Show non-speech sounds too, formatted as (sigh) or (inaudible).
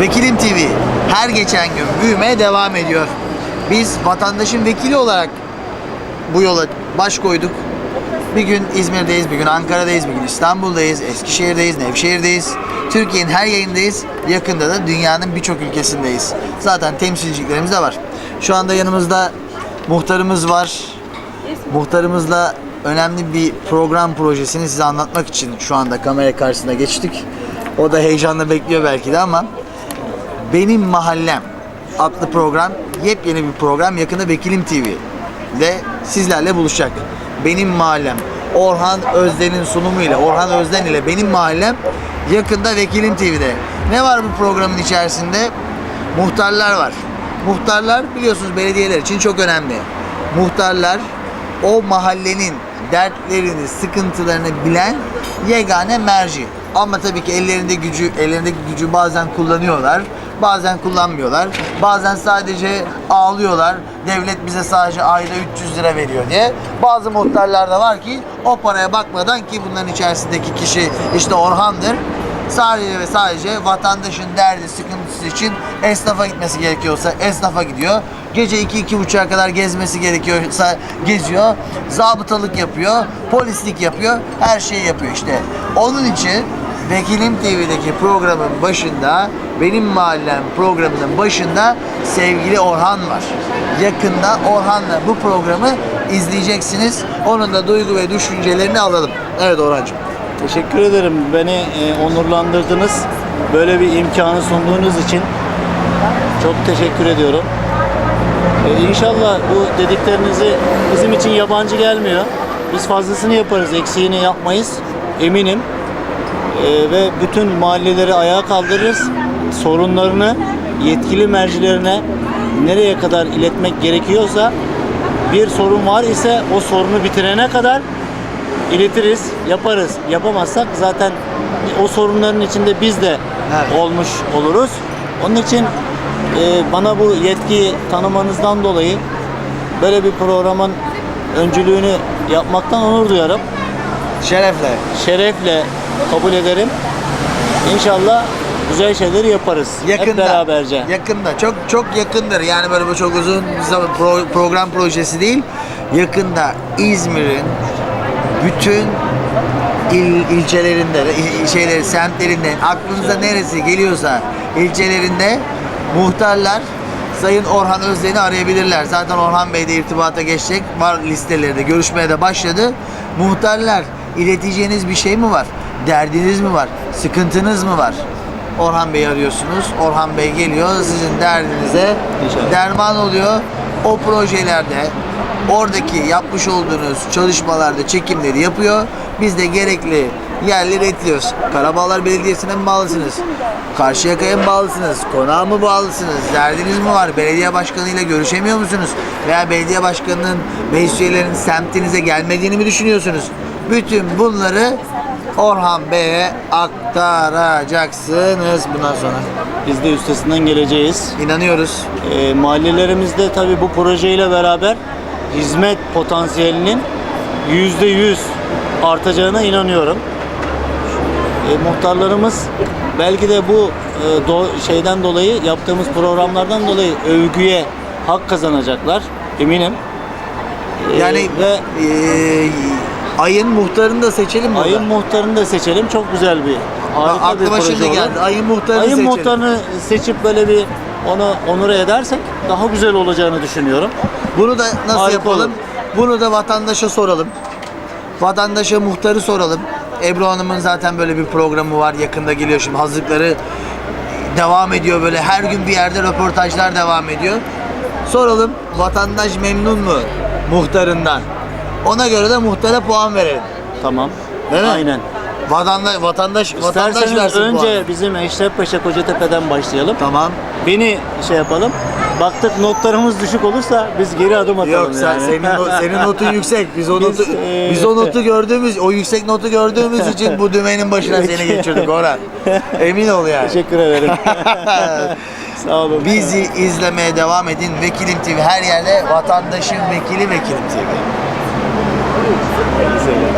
Vekilim TV her geçen gün büyümeye devam ediyor. Biz vatandaşın vekili olarak bu yola baş koyduk. Bir gün İzmir'deyiz, bir gün Ankara'dayız, bir gün İstanbul'dayız, Eskişehir'deyiz, Nevşehir'deyiz. Türkiye'nin her yerindeyız. Yakında da dünyanın birçok ülkesindeyiz. Zaten temsilciliklerimiz de var. Şu anda yanımızda muhtarımız var. Muhtarımızla önemli bir program projesini size anlatmak için şu anda kamera karşısına geçtik. O da heyecanla bekliyor belki de ama benim Mahallem adlı program yepyeni bir program. Yakında Vekilim TV de sizlerle buluşacak. Benim Mahallem Orhan Özden'in sunumuyla Orhan Özden ile Benim Mahallem yakında Vekilim TV'de. Ne var bu programın içerisinde? Muhtarlar var. Muhtarlar biliyorsunuz belediyeler için çok önemli. Muhtarlar o mahallenin dertlerini, sıkıntılarını bilen yegane merci. Ama tabii ki ellerinde gücü, ellerindeki gücü bazen kullanıyorlar, bazen kullanmıyorlar. Bazen sadece ağlıyorlar. Devlet bize sadece ayda 300 lira veriyor diye. Bazı muhtarlar da var ki o paraya bakmadan ki bunların içerisindeki kişi işte Orhan'dır. Sadece ve sadece vatandaşın derdi, sıkıntısı için esnafa gitmesi gerekiyorsa esnafa gidiyor. Gece 2-2.30'a kadar gezmesi gerekiyorsa geziyor. Zabıtalık yapıyor, polislik yapıyor, her şeyi yapıyor işte. Onun için Vekilim TV'deki programın başında, benim mahallem programının başında sevgili Orhan var. Yakında Orhan'la bu programı izleyeceksiniz. Onun da duygu ve düşüncelerini alalım. Evet Orhan'cığım. Teşekkür ederim. Beni e, onurlandırdınız. Böyle bir imkanı sunduğunuz için çok teşekkür ediyorum. E, inşallah bu dediklerinizi bizim için yabancı gelmiyor. Biz fazlasını yaparız, eksiğini yapmayız. Eminim. E, ve bütün mahalleleri ayağa kaldırırız. Sorunlarını yetkili mercilerine nereye kadar iletmek gerekiyorsa bir sorun var ise o sorunu bitirene kadar iletiriz, yaparız. Yapamazsak zaten o sorunların içinde biz de Evet. olmuş oluruz. Onun için e, bana bu yetkiyi tanımanızdan dolayı böyle bir programın öncülüğünü yapmaktan onur duyarım. Şerefle. Şerefle kabul ederim. İnşallah güzel şeyleri yaparız. Yakında. Hep beraberce. Yakında. Çok çok yakındır. Yani böyle çok uzun zaman pro- program projesi değil. Yakında İzmir'in bütün il, ilçelerinde, il- şeyleri, semtlerinde, aklınıza neresi geliyorsa ilçelerinde muhtarlar Sayın Orhan Özden'i arayabilirler. Zaten Orhan Bey de irtibata geçecek. Var listeleri de görüşmeye de başladı. Muhtarlar ileteceğiniz bir şey mi var? Derdiniz mi var? Sıkıntınız mı var? Orhan Bey'i arıyorsunuz. Orhan Bey geliyor sizin derdinize İnşallah. derman oluyor. O projelerde oradaki yapmış olduğunuz çalışmalarda çekimleri yapıyor. Biz de gerekli yerleri etliyoruz. Karabağlar Belediyesi'ne mi bağlısınız? Karşıyaka'ya mı bağlısınız? Konağa mı bağlısınız? Derdiniz mi var? Belediye başkanıyla görüşemiyor musunuz? Veya belediye başkanının meclis üyelerinin semtinize gelmediğini mi düşünüyorsunuz? Bütün bunları Orhan Bey'e aktaracaksınız bundan sonra. Biz de üstesinden geleceğiz. İnanıyoruz. E, mahallelerimizde tabii bu projeyle beraber hizmet potansiyelinin yüzde yüz artacağına inanıyorum. E, muhtarlarımız belki de bu e, do- şeyden dolayı yaptığımız programlardan dolayı övgüye hak kazanacaklar eminim. E, Yani ve eee, ayın muhtarını da seçelim burada. ayın muhtarını da seçelim. Çok güzel bir harika bir Aklıma proje şimdi olur. geldi. Ayın muhtarını Ayın seçelim. muhtarını seçip böyle bir onu onur edersek daha güzel olacağını düşünüyorum. Bunu da nasıl Harika yapalım? olur. Bunu da vatandaşa soralım. Vatandaşa muhtarı soralım. Ebru Hanım'ın zaten böyle bir programı var. Yakında geliyor şimdi hazırlıkları devam ediyor böyle. Her gün bir yerde röportajlar devam ediyor. Soralım vatandaş memnun mu muhtarından? Ona göre de muhtara puan verelim. Tamam. Değil mi? Aynen. Vatandaş vatandaş vatandaş İsterseniz versin önce puan. bizim Eşref Paşa Kocatepe'den başlayalım. Tamam. Beni şey yapalım. Baktık notlarımız düşük olursa biz geri adım atalım Yok sen, yani. senin, no- (laughs) senin notun yüksek. Biz o Biz, notu eee, biz o notu gördüğümüz, o yüksek notu gördüğümüz (laughs) için bu dümenin başına seni geçirdik Orhan. (laughs) Emin ol yani. Teşekkür ederim. Sağ olun. Bizi izlemeye devam edin. Vekilim TV her yerde vatandaşın vekili Vekilim TV. Güzel.